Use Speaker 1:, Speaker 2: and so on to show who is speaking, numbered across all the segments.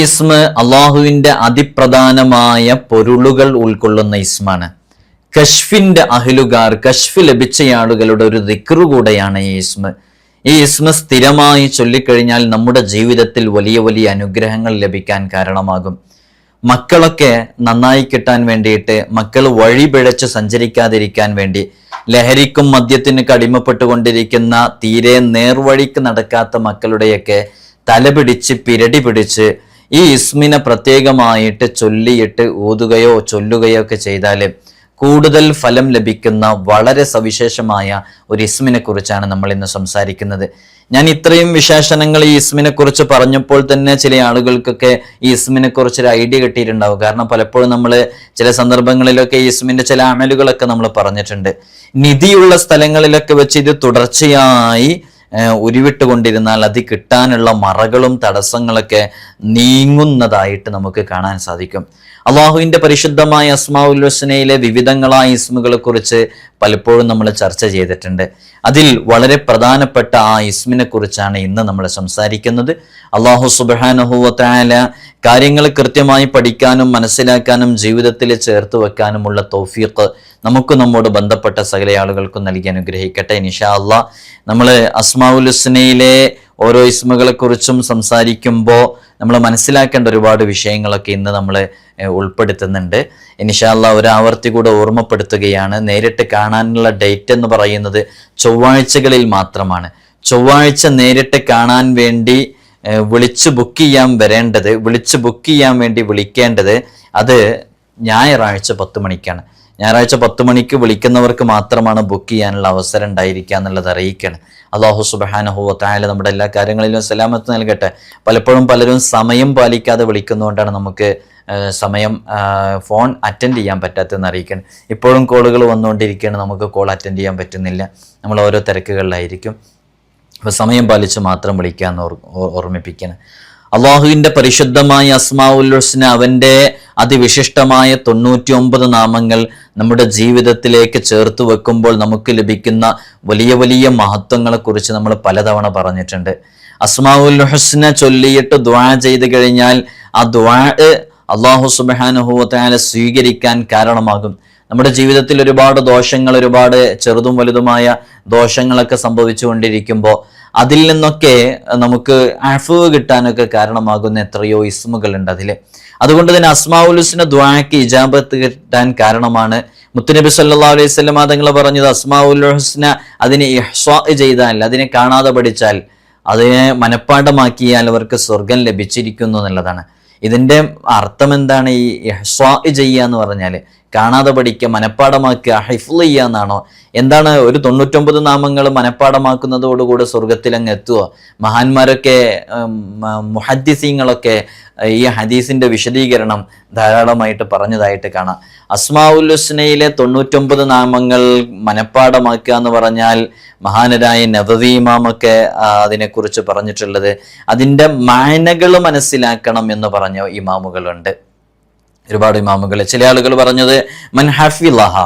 Speaker 1: ഇസ്മ അള്ളാഹുവിന്റെ അതിപ്രധാനമായ പൊരുളുകൾ ഉൾക്കൊള്ളുന്ന ഇസ്മാണ് കഷ്ഫിന്റെ അഹിലുകാർ കഷ്ഫ് ലഭിച്ച ആളുകളുടെ ഒരു ദിക്റു കൂടെയാണ് ഈ ഇസ്മ ഈ ഇസ്മ സ്ഥിരമായി ചൊല്ലിക്കഴിഞ്ഞാൽ നമ്മുടെ ജീവിതത്തിൽ വലിയ വലിയ അനുഗ്രഹങ്ങൾ ലഭിക്കാൻ കാരണമാകും. മക്കളൊക്കെ നന്നായി കിട്ടാൻ വേണ്ടിയിട്ട് മക്കൾ വഴി പിഴച്ച് സഞ്ചരിക്കാതിരിക്കാൻ വേണ്ടി ലഹരിക്കും മദ്യത്തിന് കടിമപ്പെട്ടുകൊണ്ടിരിക്കുന്ന തീരെ നേർവഴിക്ക് നടക്കാത്ത മക്കളുടെയൊക്കെ തലപിടിച്ച് പിരടി പിടിച്ച് ഈ ഇസ്മിനെ പ്രത്യേകമായിട്ട് ചൊല്ലിയിട്ട് ഊതുകയോ ചൊല്ലുകയോ ഒക്കെ ചെയ്താൽ കൂടുതൽ ഫലം ലഭിക്കുന്ന വളരെ സവിശേഷമായ ഒരു ഇസ്മിനെ കുറിച്ചാണ് നമ്മൾ ഇന്ന് സംസാരിക്കുന്നത്. ഞാൻ ഇത്രയും വിശേഷണങ്ങൾ ഈ ഇസ്മിനെ കുറിച്ച് പറഞ്ഞപ്പോൾ തന്നെ ചില ആളുകൾക്കൊക്കെ ഈ ഇസ്മിനെ കുറിച്ച് ഒരു ഐഡിയ കിട്ടിയിട്ടുണ്ടാവും. കാരണം പലപ്പോഴും നമ്മൾ ചില സന്ദർഭങ്ങളിലൊക്കെ ഈ ഇസ്മിന്റെ ചില അമലുകളൊക്കെ നമ്മൾ പറഞ്ഞിട്ടുണ്ട്. നിധിയുള്ള സ്ഥലങ്ങളിലൊക്കെ വെച്ച് ഇത് തുടർച്ചയായി ഉരുവിട്ടുകൊണ്ടിരുന്നാൽ അത് കിട്ടാനുള്ള മറകളും തടസ്സങ്ങളൊക്കെ നീങ്ങുന്നതായിട്ട് നമുക്ക് കാണാൻ സാധിക്കും. അള്ളാഹുവിന്റെ പരിശുദ്ധമായ അസ്മാഉൽ ഹുസ്നയിലെ വിവിധങ്ങളായ ഇസ്മുകളെ കുറിച്ച് പലപ്പോഴും നമ്മൾ ചർച്ച ചെയ്തിട്ടുണ്ട്. അതിൽ വളരെ പ്രധാനപ്പെട്ട ആ ഇസ്മിനെ കുറിച്ചാണ് ഇന്ന് നമ്മൾ സംസാരിക്കുന്നത്. അള്ളാഹു സുബാനഹുവല കാര്യങ്ങൾ കൃത്യമായി പഠിക്കാനും മനസ്സിലാക്കാനും ജീവിതത്തിൽ ചേർത്ത് വെക്കാനുമുള്ള തൗഫീഖ് നമുക്ക് നമ്മോട് ബന്ധപ്പെട്ട സകല ആളുകൾക്കും നൽകി അനുഗ്രഹിക്കട്ടെ. നിഷാ അള്ളാഹ് നമ്മൾ അസ്മാഉൽ ഹുസ്നയിലെ ഓരോ ഇസ്മുകളെ കുറിച്ചും സംസാരിക്കുമ്പോൾ നമ്മൾ മനസ്സിലാക്കേണ്ട ഒരുപാട് വിഷയങ്ങളൊക്കെ ഇന്ന് നമ്മൾ ഉൾപ്പെടുത്തുന്നുണ്ട്. ഇനിഷാല്ല ഒരു ആവർത്തി കൂടെ ഓർമ്മപ്പെടുത്തുകയാണ്. നേരിട്ട് കാണാനുള്ള ഡേറ്റ് എന്ന് പറയുന്നത് ചൊവ്വാഴ്ചകളിൽ മാത്രമാണ്. ചൊവ്വാഴ്ച നേരിട്ട് കാണാൻ വേണ്ടി വിളിച്ച് ബുക്ക് ചെയ്യാൻ വരേണ്ടത് വിളിച്ച് ബുക്ക് ചെയ്യാൻ വേണ്ടി വിളിക്കേണ്ടത് അത് ഞായറാഴ്ച പത്ത് മണിക്കാണ്. ഞായറാഴ്ച പത്ത് മണിക്ക് വിളിക്കുന്നവർക്ക് മാത്രമാണ് ബുക്ക് ചെയ്യാനുള്ള അവസരം ഉണ്ടായിരിക്കുക എന്നുള്ളത് അറിയിക്കണം അള്ളാഹു സുബാനഹു തായാല നമ്മുടെ എല്ലാ കാര്യങ്ങളിലും സലാമത്ത് നൽകട്ടെ. പലപ്പോഴും പലരും സമയം പാലിക്കാതെ വിളിക്കുന്നതുകൊണ്ടാണ് നമുക്ക് സമയം ഫോൺ അറ്റൻഡ് ചെയ്യാൻ പറ്റാത്തതെന്ന് അറിയിക്കണം ഇപ്പോഴും കോളുകൾ വന്നുകൊണ്ടിരിക്കുകയാണ്. നമുക്ക് കോൾ അറ്റൻഡ് ചെയ്യാൻ പറ്റുന്നില്ല. നമ്മൾ ഓരോ തിരക്കുകളിലായിരിക്കും. അപ്പോൾ സമയം പാലിച്ച് മാത്രം വിളിക്കാമെന്ന് ഓർ ഓർമ്മിപ്പിക്കണം അള്ളാഹുവിന്റെ പരിശുദ്ധമായ അസ്മാഉൽ ഹുസ്ന അവന്റെ അതിവിശിഷ്ടമായ തൊണ്ണൂറ്റി ഒമ്പത് നാമങ്ങൾ നമ്മുടെ ജീവിതത്തിലേക്ക് ചേർത്ത് വെക്കുമ്പോൾ നമുക്ക് ലഭിക്കുന്ന വലിയ വലിയ മഹത്വങ്ങളെക്കുറിച്ച് നമ്മൾ പലതവണ പറഞ്ഞിട്ടുണ്ട്. അസ്മാഉൽ ഹുസ്ന ചൊല്ലിയിട്ട് ദ്വാ ചെയ്ത് കഴിഞ്ഞാൽ ആ ദ്വാ അള്ളാഹു സുബാനുഹൂവത്തായ സ്വീകരിക്കാൻ കാരണമാകും. നമ്മുടെ ജീവിതത്തിൽ ഒരുപാട് ദോഷങ്ങൾ ഒരുപാട് ചെറുതും വലുതുമായ ദോഷങ്ങളൊക്കെ സംഭവിച്ചുകൊണ്ടിരിക്കുമ്പോൾ അതിൽ നിന്നൊക്കെ നമുക്ക് അഫവ് കിട്ടാനൊക്കെ കാരണമാകുന്ന എത്രയോ ഇസ്മുകളുണ്ട് അതിൽ അതുകൊണ്ട് തന്നെ അസ്മാഉലുസിന് ദ്വാക്ക് ഇജാബത്ത് കിട്ടാൻ കാരണമാണ്. മുത്തുനബി സല്ലാ അലൈഹി സ്വലം തങ്ങൾ പറഞ്ഞത് അസ്മാഉൽ ഹുസ്ന അതിനെ ഇഹ്സ്വാ ചെയ്താൽ അതിനെ കാണാതെ പഠിച്ചാൽ അതിനെ മനഃപ്പാഠമാക്കിയാൽ അവർക്ക് സ്വർഗം ലഭിച്ചിരിക്കുന്നു എന്നുള്ളതാണ്. ഇതിന്റെ അർത്ഥം എന്താണ്? ഈ ഇഹ്സ്വാ ചെയ്യുക എന്ന് പറഞ്ഞാൽ കാണാതെ പഠിക്കുക മനഃപ്പാടമാക്കുക ചെയ്യുക എന്നാണോ? എന്താണ് ഒരു തൊണ്ണൂറ്റൊമ്പത് നാമങ്ങൾ മനഃപ്പാടമാക്കുന്നതോടുകൂടെ സ്വർഗത്തിൽ അങ്ങ് എത്തുക മഹാന്മാരൊക്കെ മുഹദ്ദിസീങ്ങളൊക്കെ ഈ ഹദീസിന്റെ വിശദീകരണം ധാരാളമായിട്ട് പറഞ്ഞതായിട്ട് കാണാം. അസ്മാഉൽ ഹുസ്നയിലെ തൊണ്ണൂറ്റൊമ്പത് നാമങ്ങൾ മനഃപ്പാടമാക്കുക എന്ന് പറഞ്ഞാൽ മഹാനരായ നവവി ഇമാമൊക്കെ അതിനെക്കുറിച്ച് പറഞ്ഞിട്ടുള്ളത്. അതിന്റെ മാനകൾ മനസ്സിലാക്കണം എന്ന് പറഞ്ഞ ഇമാമുകളുണ്ട്. ഒരുപാട് ഇമാമുകൾ ചില ആളുകൾ പറഞ്ഞത് മൻ ഹഫിലഹ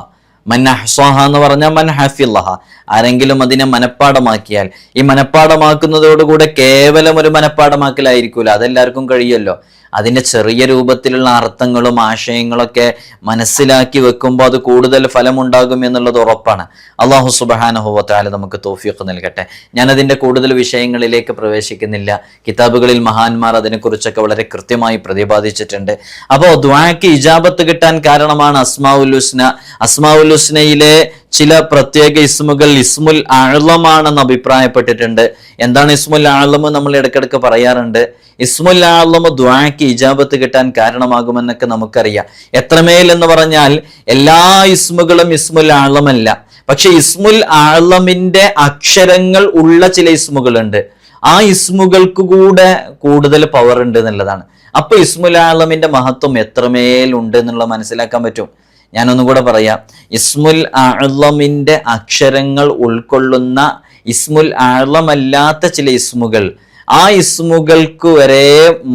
Speaker 1: മൻ അഹ്സാഹ എന്ന് പറഞ്ഞാൽ മൻ ഹഫിലഹ ആരെങ്കിലും അതിനെ മനഃപ്പാടമാക്കിയാൽ ഈ മനഃപ്പാടമാക്കുന്നതോടുകൂടെ കേവലം ഒരു മനഃപ്പാടമാക്കലായിരിക്കൂല അതെല്ലാവർക്കും കഴിയുമല്ലോ. അതിന്റെ ചെറിയ രൂപത്തിലുള്ള അർത്ഥങ്ങളും ആശയങ്ങളൊക്കെ മനസ്സിലാക്കി വെക്കുമ്പോൾ അത് കൂടുതൽ ഫലമുണ്ടാകും എന്നുള്ളത് ഉറപ്പാണ്. അള്ളാഹു സുബാനഹുവത്താല നമുക്ക് തോഫിയൊക്കെ നൽകട്ടെ. ഞാനതിന്റെ കൂടുതൽ വിഷയങ്ങളിലേക്ക് പ്രവേശിക്കുന്നില്ല. കിതാബുകളിൽ മഹാന്മാർ അതിനെക്കുറിച്ചൊക്കെ വളരെ കൃത്യമായി പ്രതിപാദിച്ചിട്ടുണ്ട്. അപ്പോൾ ദ്വാക്ക് ഇജാബത്ത് കിട്ടാൻ കാരണമാണ് അസ്മാഉൽ ഹുസ്ന. അസ്മാഉൽ ഹുസ്നയിലെ ചില പ്രത്യേക ഇസ്മുകൾ ഇസ്മുൽ ആഴമാണെന്ന് അഭിപ്രായപ്പെട്ടിട്ടുണ്ട്. എന്താണ് ഇസ്മുൽ ആഴലം നമ്മൾ ഇടയ്ക്കിടയ്ക്ക് പറയാറുണ്ട്? ഇസ്മുൽ ആഴലം ദ്വാക്ക് ഇജാബത്ത് കിട്ടാൻ കാരണമാകുമെന്നൊക്കെ നമുക്കറിയാം. എത്രമേൽ എന്ന് പറഞ്ഞാൽ എല്ലാ ഇസ്മുകളും ഇസ്മുൽ ആളമല്ല പക്ഷെ ഇസ്മുൽ ആളമിന്റെ അക്ഷരങ്ങൾ ഉള്ള ചില ഇസ്മുകളുണ്ട്. ആ ഇസ്മുകൾക്ക് കൂടെ കൂടുതൽ പവർ ഉണ്ട് എന്നുള്ളതാണ്. അപ്പൊ ഇസ്മുൽ ആളമിന്റെ മഹത്വം എത്രമേൽ ഉണ്ട് എന്നുള്ളത് മനസ്സിലാക്കാൻ പറ്റും? ഞാനൊന്നും കൂടെ പറയാം. ഇസ്മുൽ ആഴ്ലമിന്റെ അക്ഷരങ്ങൾ ഉൾക്കൊള്ളുന്ന ഇസ്മുൽ ആഴ്ലമല്ലാത്ത ചില ഇസ്മുകൾ ആ ഇസ്മുകൾക്ക് വരെ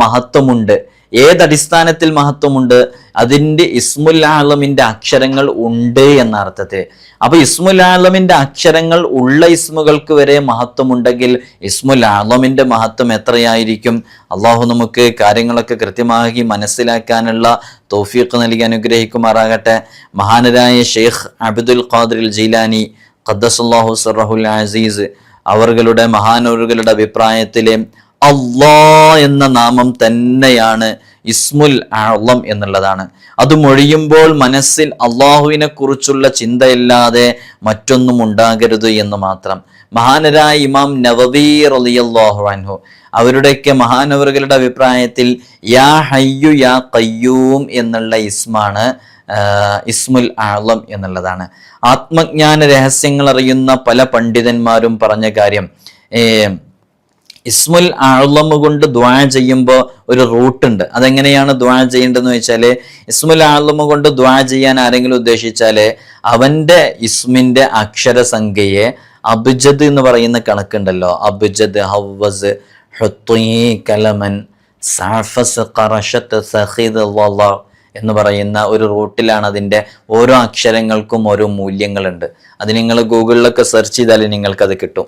Speaker 1: മഹത്വമുണ്ട്. ഏതടിസ്ഥാനത്തിൽ മഹത്വമുണ്ട്? അതിന്റെ ഇസ്മുല്ലാലമിന്റെ അക്ഷരങ്ങൾ ഉണ്ട് എന്ന അർത്ഥത്തിൽ അപ്പോൾ ഇസ്മുലാലമിന്റെ അക്ഷരങ്ങൾ ഉള്ള ഇസ്മുകൾക്ക് വരെ മഹത്വമുണ്ടെങ്കിൽ ഇസ്മുലാലമിന്റെ മഹത്വം എത്രയായിരിക്കും? അള്ളാഹു നമുക്ക് കാര്യങ്ങളൊക്കെ കൃത്യമായി മനസ്സിലാക്കാനുള്ള തോഫീഖ് നൽകി അനുഗ്രഹിക്കുമാറാകട്ടെ. മഹാനരായ ഷെയ്ഖ് അബ്ദുൽ ഖാദിർ ജീലാനി ഖദ്ദസുല്ലാഹു സറഹുൽ അസീസ് അവരുടെ മഹാനവറുകളുടെ അഭിപ്രായത്തിലെ അള്ളാ എന്ന നാമം തന്നെയാണ് ഇസ്മുൽ ആളം എന്നുള്ളതാണ്. അത് മൊഴിയുമ്പോൾ മനസ്സിൽ അള്ളാഹുവിനെ കുറിച്ചുള്ള ചിന്തയില്ലാതെ മറ്റൊന്നും ഉണ്ടാകരുത് എന്ന് മാത്രം. മഹാനരായ ഇമാം നവവീർ അലിയല്ലാഹു അൻഹു അവരുടെയൊക്കെ മഹാനവറുകളുടെ അഭിപ്രായത്തിൽ യാ ഹയ്യു യാ കയ്യൂം എന്നുള്ള ഇസ്മാണ് ഇസ്മുൽ ആളം എന്നുള്ളതാണ്. ആത്മജ്ഞാന രഹസ്യങ്ങൾ അറിയുന്ന പല പണ്ഡിതന്മാരും പറഞ്ഞ കാര്യം ഇസ്മുൽ ആളം കൊണ്ട് ദ്വാ ചെയ്യുമ്പോൾ ഒരു റൂട്ടുണ്ട് അതെങ്ങനെയാണ് ദ്വാ ചെയ്യേണ്ടതെന്ന് വെച്ചാൽ ഇസ്മുൽ ആളം കൊണ്ട് ദ്വാ ചെയ്യാൻ ആരെങ്കിലും ഉദ്ദേശിച്ചാൽ അവന്റെ ഇസ്മിന്റെ അക്ഷരസംഖ്യയെ അബുജദ് എന്ന് പറയുന്ന കണക്കുണ്ടല്ലോ. അബുജദ് ഹവസ് കലമൻ സാഫസ് കറഷത്ത് സഹിദ് എന്ന് പറയുന്ന ഒരു റൂട്ടിലാണ് അതിന്റെ ഓരോ അക്ഷരങ്ങൾക്കും ഓരോ മൂല്യങ്ങളുണ്ട്. അത് നിങ്ങൾ ഗൂഗിളിലൊക്കെ സെർച്ച് ചെയ്താൽ നിങ്ങൾക്കത് കിട്ടും.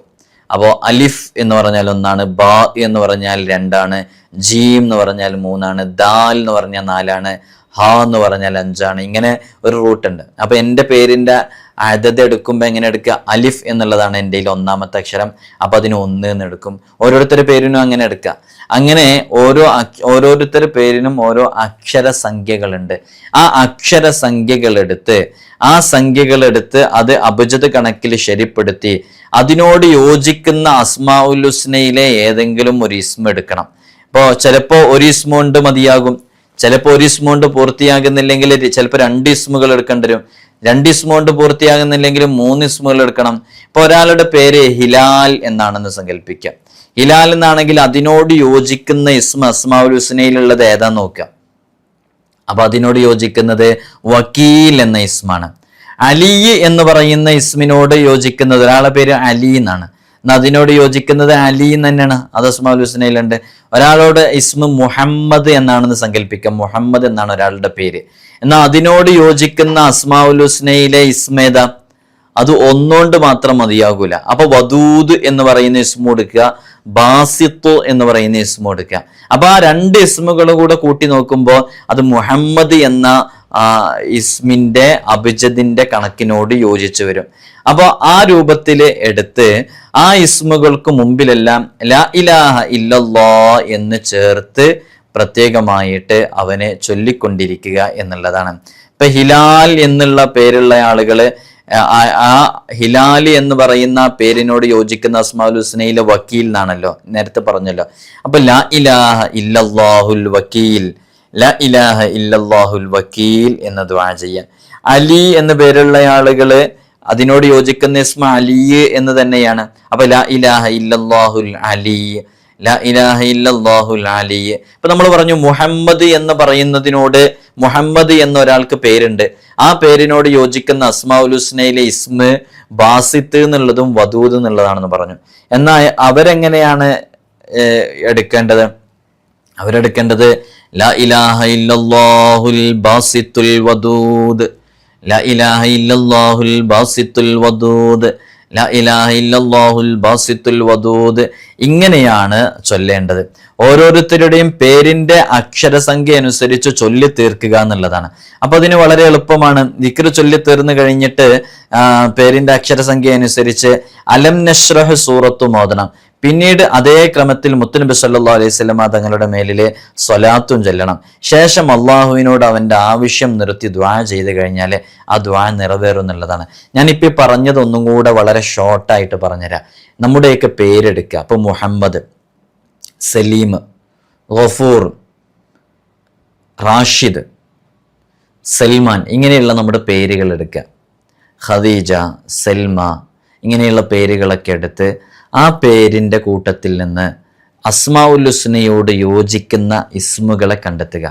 Speaker 1: അപ്പോൾ അലിഫ് എന്ന് പറഞ്ഞാൽ ഒന്നാണ് ബ എന്ന് പറഞ്ഞാൽ രണ്ടാണ് ജീം എന്ന് പറഞ്ഞാൽ മൂന്നാണ് ദാൽ എന്ന് പറഞ്ഞാൽ നാലാണ് ഹ എന്ന് പറഞ്ഞാൽ അഞ്ചാണ്. ഇങ്ങനെ ഒരു റൂട്ട് ഉണ്ട്. അപ്പൊ എന്റെ പേരിന്റെ അതത് എടുക്കുമ്പോൾ എങ്ങനെ എടുക്കുക? അലിഫ് എന്നുള്ളതാണ് എന്റെ ഒന്നാമത്തെ അക്ഷരം. അപ്പൊ അതിന് ഒന്ന് എന്ന് എടുക്കും. ഓരോരുത്തരുടെ പേരിനും അങ്ങനെ എടുക്കുക. അങ്ങനെ ഓരോ ഓരോരുത്തരുടെ പേരിനും ഓരോ അക്ഷര സംഖ്യകളുണ്ട്. ആ അക്ഷര സംഖ്യകളെടുത്ത് ആ സംഖ്യകളെടുത്ത് അത് അഭിജത് കണക്കിൽ ശരിപ്പെടുത്തി അതിനോട് യോജിക്കുന്ന അസ്മാഉൽ ഹുസ്നയിലെ ഏതെങ്കിലും ഒരു ഇസ്മ എടുക്കണം. ഇപ്പോൾ ചിലപ്പോൾ ഒരു ഇസ്മ കൊണ്ട് മതിയാകും. ചിലപ്പോൾ ഒരു ഇസ്മ കൊണ്ട് പൂർത്തിയാകുന്നില്ലെങ്കിൽ ചിലപ്പോൾ രണ്ട് ഇസ്മുകൾ എടുക്കേണ്ടി വരും. രണ്ട് ഇസ്മ കൊണ്ട് പൂർത്തിയാകുന്നില്ലെങ്കിൽ മൂന്ന് ഇസ്മുകൾ എടുക്കണം. ഇപ്പോൾ ഒരാളുടെ പേര് ഹിലാൽ എന്നാണെന്ന് സങ്കല്പിക്കാം. ഹിലാൽ എന്നാണെങ്കിൽ അതിനോട് യോജിക്കുന്ന ഇസ്മ അസ്മാഉൽ ഹുസ്നയിലുള്ളത് ഏതാ നോക്കുക അപ്പൊ അതിനോട് യോജിക്കുന്നത് വക്കീൽ എന്ന ഇസ്മാണ്. അലി എന്ന് പറയുന്ന ഇസ്മിനോട് യോജിക്കുന്നത് ഒരാളെ പേര് അലി എന്നാണ്. അതിനോട് യോജിക്കുന്നത് അലി തന്നെയാണ്. അത് അസ്മാൽ ഹുസ്നയിലുണ്ട് ഒരാളോട് ഇസ്മ മുഹമ്മദ് എന്നാണെന്ന് സങ്കല്പിക്കാം. മുഹമ്മദ് എന്നാണ് ഒരാളുടെ പേര്. എന്നാൽ അതിനോട് യോജിക്കുന്ന അസ്മാഉൽ ഹുസ്നയിലെ ഇസ്മേത അത് ഒന്നുകൊണ്ട് മാത്രം മതിയാകൂല. അപ്പൊ വദൂദ് എന്ന് പറയുന്ന ഇസ്മു എടുക്കുക ബാസിത്തു എന്ന് പറയുന്ന ഇസ്മു എടുക്കുക അപ്പൊ ആ രണ്ട് ഇസ്മുകളും കൂടെ കൂട്ടി നോക്കുമ്പോൾ അത് മുഹമ്മദ് എന്ന ആ, ഇസ്മിന്റെ അഭിജദിന്റെ കണക്കിനോട് യോജിച്ചു വരും. അപ്പോൾ ആ രൂപത്തിൽ എടുത്ത് ആ ഇസ്മുകൾക്ക് മുമ്പിലെല്ലാം ലാ ഇലാഹ ഇല്ലല്ലാ എന്ന് ചേർത്ത് പ്രത്യേകമായിട്ട് അവനെ ചൊല്ലിക്കൊണ്ടിരിക്കുക എന്നുള്ളതാണ്. ഇപ്പൊ ഹിലാൽ എന്നുള്ള പേരുള്ള ആളുകൾ ആ- ഹിലാലി എന്ന് പറയുന്ന പേരിനോട് യോജിക്കുന്ന അസ്മാഉൽ ഹുസ്നയിലെ വക്കീൽ എന്നാണല്ലോ നേരത്തെ പറഞ്ഞല്ലോ. അപ്പൊ ലാ ഇലാഹ ഇല്ലല്ലാഹുൽ വക്കീൽ ലാ ഇലാഹ ഇല്ലല്ലാഹുൽ വക്കീൽ എന്ന ദ്വാ ചെയ്യാം അലി എന്ന പേരുള്ള ആളുകൾ അതിനോട് യോജിക്കുന്ന ഇസ്മ അലി എന്ന് തന്നെയാണ്. അപ്പൊ ലാ ഇലാഹ ഇല്ലാഹുൽ അലി ലാ ഇലാഹ ഇല്ലാഹുൽ അലി. ഇപ്പൊ നമ്മൾ പറഞ്ഞു മുഹമ്മദ് എന്ന് പറയുന്നതിനോട് മുഹമ്മദ് എന്ന ഒരാൾക്ക് പേരുണ്ട്. ആ പേരിനോട് യോജിക്കുന്ന അസ്മാഉൽ ഹുസ്നയിലെ ഇസ്മ ബാസിത്ത് എന്നുള്ളതും വധൂത് എന്നുള്ളതാണെന്ന് പറഞ്ഞു. എന്നാൽ അവരെങ്ങനെയാണ് എടുക്കേണ്ടത്? അവരെടുക്കേണ്ടത് ലാ ഇലാഹ ഇല്ലല്ലാഹുൽ വദൂദ്. ലാ ഇലാഹ ഇല്ലല്ലാഹുൽ വദൂദ്. ലാ ഇലാഹ ഇല്ലല്ലാഹുൽ വദൂദ്. ഇങ്ങനെയാണ് ചൊല്ലേണ്ടത്. ഓരോരുത്തരുടെയും പേരിന്റെ അക്ഷരസംഖ്യ അനുസരിച്ച് ചൊല്ലി തീർക്കുക എന്നുള്ളതാണ്. അപ്പൊ അതിന് വളരെ എളുപ്പമാണ്. ദിക്ർ ചൊല്ലി തീർന്നു കഴിഞ്ഞിട്ട് പേരിന്റെ അക്ഷരസംഖ്യ അനുസരിച്ച് അലം നഷ്റഹ് സൂറത്തു മോദനം പിന്നീട് അതേ ക്രമത്തിൽ മുത്തുനബി സല്ലാ അലൈഹി സ്വലമ തങ്ങളുടെ മേലിലെ സ്വലാത്തും ചൊല്ലണം. ശേഷം അള്ളാഹുവിനോട് അവന്റെ ആവശ്യം നിർത്തി ദ്വാ ചെയ്ത് കഴിഞ്ഞാൽ ആ ദ്വാ നിറവേറും എന്നുള്ളതാണ്. ഞാനിപ്പോൾ പറഞ്ഞതൊന്നും കൂടെ വളരെ ഷോർട്ടായിട്ട് പറഞ്ഞുതരാം. നമ്മുടെയൊക്കെ പേരെടുക്കുക. അപ്പോൾ മുഹമ്മദ് സലീം ഗഫൂർ റാഷിദ് സൽമാൻ ഇങ്ങനെയുള്ള നമ്മുടെ പേരുകൾ എടുക്കുക. ഖദീജ സൽമ ഇങ്ങനെയുള്ള പേരുകളൊക്കെ എടുത്ത് ആ പേരിന്റെ കൂട്ടത്തിൽ നിന്ന് അസ്മാഉൽ ഹുസ്നയോട് യോജിക്കുന്ന ഇസ്മുകളെ കണ്ടെത്തുക.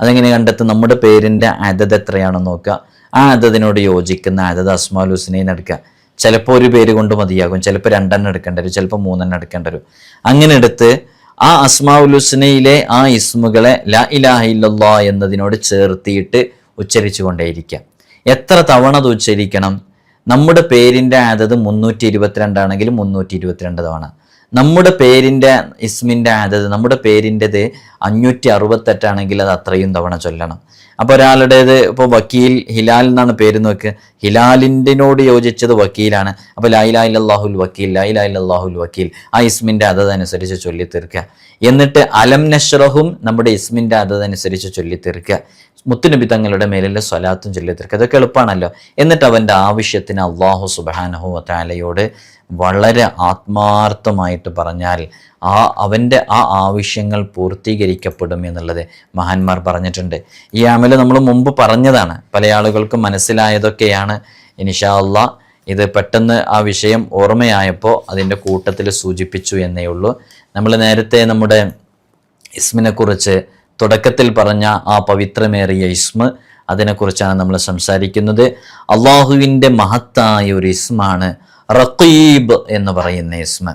Speaker 1: അതെങ്ങനെ കണ്ടെത്തും നമ്മുടെ പേരിന്റെ അതത് എത്രയാണെന്ന് നോക്കുക. ആ അതതിനോട് യോജിക്കുന്ന അതത് അസ്മാഉൽ ഹുസ്നയിൽ എടുക്കുക. ചിലപ്പോൾ ഒരു പേര് കൊണ്ട് മതിയാകും. ചിലപ്പോൾ രണ്ടെണ്ണം എടുക്കേണ്ടി വരും. ചിലപ്പോൾ മൂന്നെണ്ണം എടുക്കേണ്ടി വരും. അങ്ങനെ എടുത്ത് ആ അസ്മാഉൽ ഹുസ്നയിലെ ആ ഇസ്മുകളെ ല ഇലാഹ എന്നതിനോട് ചേർത്തിയിട്ട് ഉച്ചരിച്ചു കൊണ്ടേയിരിക്കുക എത്ര തവണ അത് ഉച്ചരിക്കണം? നമ്മുടെ പേരിന്റെ അതത് മുന്നൂറ്റി ഇരുപത്തിരണ്ടാണെങ്കിൽ മുന്നൂറ്റി ഇരുപത്തിരണ്ട് തവണ. നമ്മുടെ പേരിന്റെ ഇസ്മിന്റെ അതത് നമ്മുടെ പേരിന്റെത് അഞ്ഞൂറ്റി അറുപത്തെട്ടാണെങ്കിൽ അത് അത്രയും തവണ ചൊല്ലണം. അപ്പോൾ ഒരാളുടേത് ഇപ്പോൾ വക്കീൽ ഹിലാൽ എന്നാണ് പേര് നോക്ക്. ഹിലാലിന്റെനോട് യോജിച്ചത് വക്കീലാണ്. അപ്പോൾ ലൈലാ ഇല്ലാഹുൽ വക്കീൽ ലായിലാഹില്ലാഹുൽ വക്കീൽ. ആ ഇസ്മിന്റെ അതതനുസരിച്ച് ചൊല്ലി തീർക്കുക എന്നിട്ട് അലം നഷ്റഹും നമ്മുടെ ഇസ്മിന്റെ അതതനുസരിച്ച് ചൊല്ലി തീർക്കുക മുത്തുനബി തങ്ങളുടെ മേലുള്ള സ്വലാത്തും ചൊല്ലി തീർക്കുക അതൊക്കെ എളുപ്പമാണല്ലോ എന്നിട്ട് അവന്റെ ആവശ്യത്തിന് അള്ളാഹു സുബാനഹു താലയോട് വളരെ ആത്മാർത്ഥമായിട്ട് പറഞ്ഞാൽ ആ അവന്റെ ആ ആവശ്യങ്ങൾ പൂർത്തീകരിക്കപ്പെടും എന്നുള്ളത് മഹാന്മാർ പറഞ്ഞിട്ടുണ്ട്. ഈ അമൽ നമ്മൾ മുമ്പ് പറഞ്ഞതാണ്. പല ആളുകൾക്കും മനസ്സിലായതൊക്കെയാണ്. ഇനിഷാ ഇത് പെട്ടെന്ന് ആ വിഷയം ഓർമ്മയായപ്പോൾ അതിന്റെ കൂട്ടത്തിൽ സൂചിപ്പിച്ചു എന്നേ ഉള്ളൂ. നമ്മൾ നേരത്തെ നമ്മുടെ ഇസ്മിനെക്കുറിച്ച് തുടക്കത്തിൽ പറഞ്ഞ ആ പവിത്രമേറിയ ഇസ്മ അതിനെക്കുറിച്ചാണ് നമ്മൾ സംസാരിക്കുന്നത്. അള്ളാഹുവിന്റെ മഹത്തായ ഒരു ഇസ്മാണ് റഖീബ് എന്ന് പറയുന്ന ഇസ്മ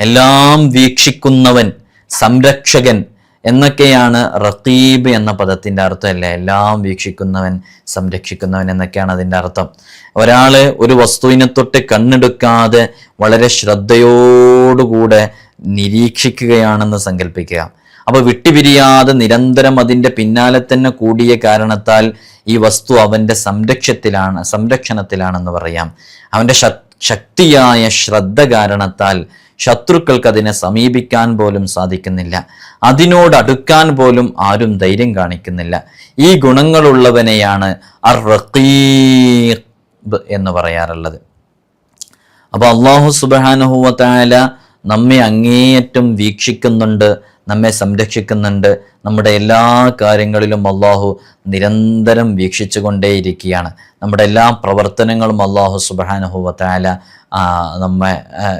Speaker 1: എല്ലാം വീക്ഷിക്കുന്നവൻ സംരക്ഷകൻ എന്നൊക്കെയാണ് റക്കീബ് എന്ന പദത്തിന്റെ അർത്ഥം അല്ലേ? എല്ലാം വീക്ഷിക്കുന്നവൻ സംരക്ഷിക്കുന്നവൻ എന്നൊക്കെയാണ് അതിന്റെ അർത്ഥം. ഒരാൾ ഒരു വസ്തുവിനെ തൊട്ട് കണ്ണെടുക്കാതെ വളരെ ശ്രദ്ധയോടുകൂടെ നിരീക്ഷിക്കുകയാണെന്ന് സങ്കല്പിക്കുക. അപ്പൊ വിട്ടുപിരിയാതെ നിരന്തരം അതിന്റെ പിന്നാലെ തന്നെ കൂടിയ കാരണത്താൽ ഈ വസ്തു അവന്റെ സംരക്ഷത്തിലാണ് സംരക്ഷണത്തിലാണെന്ന് പറയാം. അവന്റെ ശ- ശക്തിയായ ശ്രദ്ധ കാരണത്താൽ ശത്രുക്കൾക്ക് അതിനെ സമീപിക്കാൻ പോലും സാധിക്കുന്നില്ല. അതിനോട് അടുക്കാൻ പോലും ആരും ധൈര്യം കാണിക്കുന്നില്ല. ഈ ഗുണങ്ങളുള്ളവനെയാണ് എന്ന് പറയാറുള്ളത്. അപ്പൊ അള്ളാഹു സുബാനുഹുവല നമ്മെ അങ്ങേയറ്റം വീക്ഷിക്കുന്നുണ്ട്. നമ്മെ സംരക്ഷിക്കുന്നുണ്ട്. നമ്മുടെ എല്ലാ കാര്യങ്ങളിലും അള്ളാഹു നിരന്തരം വീക്ഷിച്ചു കൊണ്ടേയിരിക്കുകയാണ് നമ്മുടെ എല്ലാ പ്രവർത്തനങ്ങളും അള്ളാഹു സുബാനുഹുവല നമ്മെ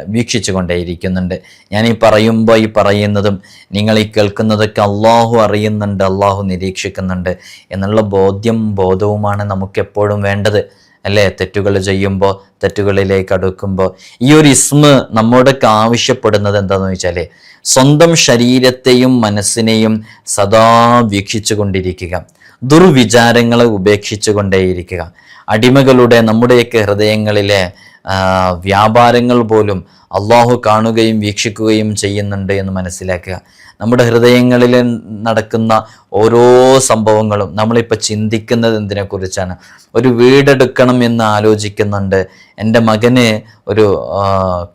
Speaker 1: വീക്ഷിച്ചു കൊണ്ടേയിരിക്കുന്നുണ്ട് ഞാൻ ഈ പറയുമ്പോൾ ഈ പറയുന്നതും നിങ്ങൾ ഈ കേൾക്കുന്നതൊക്കെ അള്ളാഹു അറിയുന്നുണ്ട് അള്ളാഹു നിരീക്ഷിക്കുന്നുണ്ട് എന്നുള്ള ബോധ്യം ബോധവുമാണ് നമുക്കെപ്പോഴും വേണ്ടത്. അല്ലേ? തെറ്റുകൾ ചെയ്യുമ്പോൾ തെറ്റുകളിലേക്ക് അടുക്കുമ്പോൾ ഈ ഒരു ഇസ്മ നമ്മോടൊക്കെ ആവശ്യപ്പെടുന്നത് എന്താണെന്ന് വെച്ചാൽ സ്വന്തം ശരീരത്തെയും മനസ്സിനെയും സദാ വീക്ഷിച്ചു കൊണ്ടിരിക്കുക ദുർവിചാരങ്ങളെ ഉപേക്ഷിച്ചു കൊണ്ടേയിരിക്കുക അടിമകളുടെ നമ്മുടെയൊക്കെ ഹൃദയങ്ങളിലെ വ്യാപാരങ്ങൾ പോലും അള്ളാഹു കാണുകയും വീക്ഷിക്കുകയും ചെയ്യുന്നുണ്ട് എന്ന് മനസ്സിലാക്കുക. നമ്മുടെ ഹൃദയങ്ങളിൽ നടക്കുന്ന ഓരോ സംഭവങ്ങളും നമ്മളിപ്പോൾ ചിന്തിക്കുന്നത് എന്തിനെക്കുറിച്ചാണ്? ഒരു വീടെടുക്കണം എന്ന് ആലോചിക്കുന്നുണ്ട്. എന്റെ മകന് ഒരു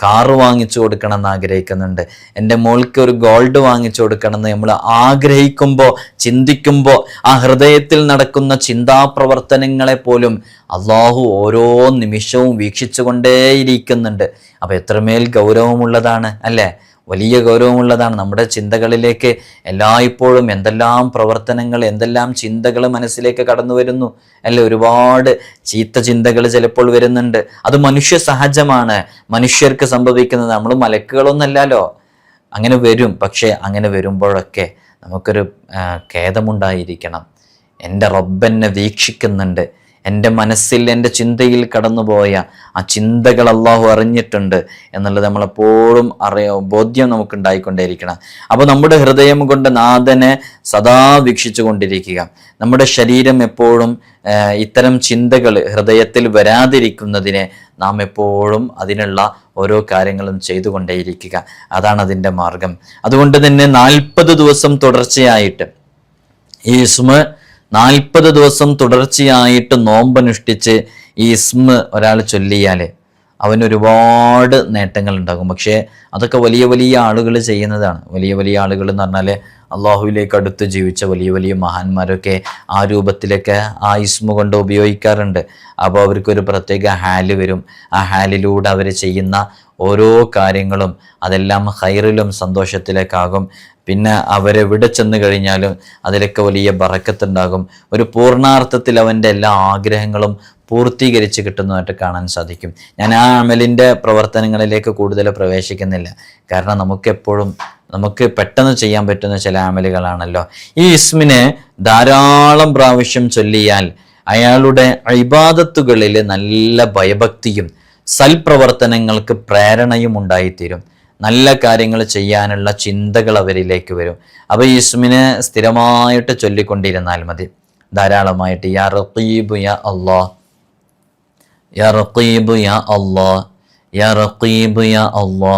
Speaker 1: കാറ് വാങ്ങിച്ചു കൊടുക്കണം എന്ന് ആഗ്രഹിക്കുന്നുണ്ട്. എന്റെ മോൾക്ക് ഒരു ഗോൾഡ് വാങ്ങിച്ചു കൊടുക്കണം എന്ന് നമ്മൾ ആഗ്രഹിക്കുമ്പോൾ ചിന്തിക്കുമ്പോൾ ആ ഹൃദയത്തിൽ നടക്കുന്ന ചിന്താപ്രവർത്തനങ്ങളെ പോലും അള്ളാഹു ഓരോ നിമിഷവും വീക്ഷിച്ചുകൊണ്ടേയിരിക്കുന്നുണ്ട്. അപ്പോൾ എത്രമേൽ ഗൗരവമുള്ളതാണ് അല്ലേ? വലിയ ഗൗരവമുള്ളതാണ്. നമ്മുടെ ചിന്തകളിലേക്ക് എല്ലായ്പ്പോഴും എന്തെല്ലാം പ്രവർത്തനങ്ങൾ എന്തെല്ലാം ചിന്തകൾ മനസ്സിലേക്ക് കടന്നു വരുന്നു അല്ലെ? ഒരുപാട് ചീത്ത ചിന്തകൾ ചിലപ്പോൾ വരുന്നുണ്ട്. അത് മനുഷ്യ സഹജമാണ്. മനുഷ്യർക്ക് സംഭവിക്കുന്നത് നമ്മൾ മലക്കുകളൊന്നല്ലല്ലോ. അങ്ങനെ വരും. പക്ഷേ അങ്ങനെ വരുമ്പോഴൊക്കെ നമുക്കൊരു ഖേദമുണ്ടായിരിക്കണം. എന്റെ റബ്ബെന്നെ വീക്ഷിക്കുന്നുണ്ട്. എന്റെ മനസ്സിൽ എന്റെ ചിന്തയിൽ കടന്നുപോയ ആ ചിന്തകൾ അള്ളാഹു അറിഞ്ഞിട്ടുണ്ട് എന്നുള്ളത് നമ്മളെപ്പോഴും അറിയ ബോധ്യം നമുക്ക് ഉണ്ടായിക്കൊണ്ടേയിരിക്കണം അപ്പോൾ നമ്മുടെ ഹൃദയം കൊണ്ട് നാഥനെ സദാ വീക്ഷിച്ചു കൊണ്ടിരിക്കുക നമ്മുടെ ശരീരം എപ്പോഴും ഇത്തരം ചിന്തകൾ ഹൃദയത്തിൽ വരാതിരിക്കുന്നതിനെ നാം എപ്പോഴും അതിനുള്ള ഓരോ കാര്യങ്ങളും ചെയ്തുകൊണ്ടേയിരിക്കുക. അതാണ് അതിന്റെ മാർഗം. അതുകൊണ്ട് തന്നെ നാൽപ്പത് ദിവസം തുടർച്ചയായിട്ട് ഈ ഇസ്മ നാൽപ്പത് ദിവസം തുടർച്ചയായിട്ട് നോമ്പനുഷ്ഠിച്ച് ഈ ഇസ്മ ഒരാൾ ചൊല്ലിയാൽ അവന് ഒരുപാട് നേട്ടങ്ങൾ ഉണ്ടാകും പക്ഷേ അതൊക്കെ വലിയ വലിയ ആളുകൾ ചെയ്യുന്നതാണ്. വലിയ വലിയ ആളുകൾ എന്ന് പറഞ്ഞാൽ അള്ളാഹുവിലേക്ക് അടുത്ത് ജീവിച്ച വലിയ വലിയ മഹാന്മാരൊക്കെ ആ രൂപത്തിലൊക്കെ ആ ഇസ്മ കൊണ്ട് ഉപയോഗിക്കാറുണ്ട്. അപ്പോൾ അവർക്കൊരു പ്രത്യേക ഹാൽ വരും. ആ ഹാലിലൂടെ അവർ ചെയ്യുന്ന ഓരോ കാര്യങ്ങളും അതെല്ലാം ഹൈറിലും സന്തോഷത്തിലേക്കാകും. പിന്നെ അവരെ അവരെവിടെ ചെന്ന് കഴിഞ്ഞാലും അതിലൊക്കെ വലിയ ബറക്കത്തുണ്ടാകും. ഒരു പൂർണാർത്ഥത്തിൽ അവന്റെ എല്ലാ ആഗ്രഹങ്ങളും പൂർത്തീകരിച്ച് കിട്ടുന്നതായിട്ട് കാണാൻ സാധിക്കും. ഞാൻ ആ അമലിന്റെ പ്രവർത്തനങ്ങളിലേക്ക് കൂടുതൽ പ്രവേശിക്കുന്നില്ല. കാരണം നമുക്കെപ്പോഴും നമുക്ക് പെട്ടെന്ന് ചെയ്യാൻ പറ്റുന്ന ചില അമലുകളാണല്ലോ. ഈ ഇസ്മിനെ ധാരാളം പ്രാവശ്യം ചൊല്ലിയാൽ അയാളുടെ ഇബാദത്തുകളിൽ നല്ല ഭയഭക്തിയും സൽപ്രവർത്തനങ്ങൾക്ക് പ്രേരണയും ഉണ്ടായിത്തീരും. നല്ല കാര്യങ്ങൾ ചെയ്യാനുള്ള ചിന്തകൾ അവരിലേക്ക് വരും. അപ്പോൾ യേശുവിനെ സ്ഥിരമായിട്ട് ചൊല്ലിക്കൊണ്ടിരുന്നാൽ മതി. ധാരാളമായിട്ട് യാ റഖീബ് യാ അള്ളാ യാ റഖീബ് യാ അള്ളാ യാ റഖീബ് യാ അള്ളാ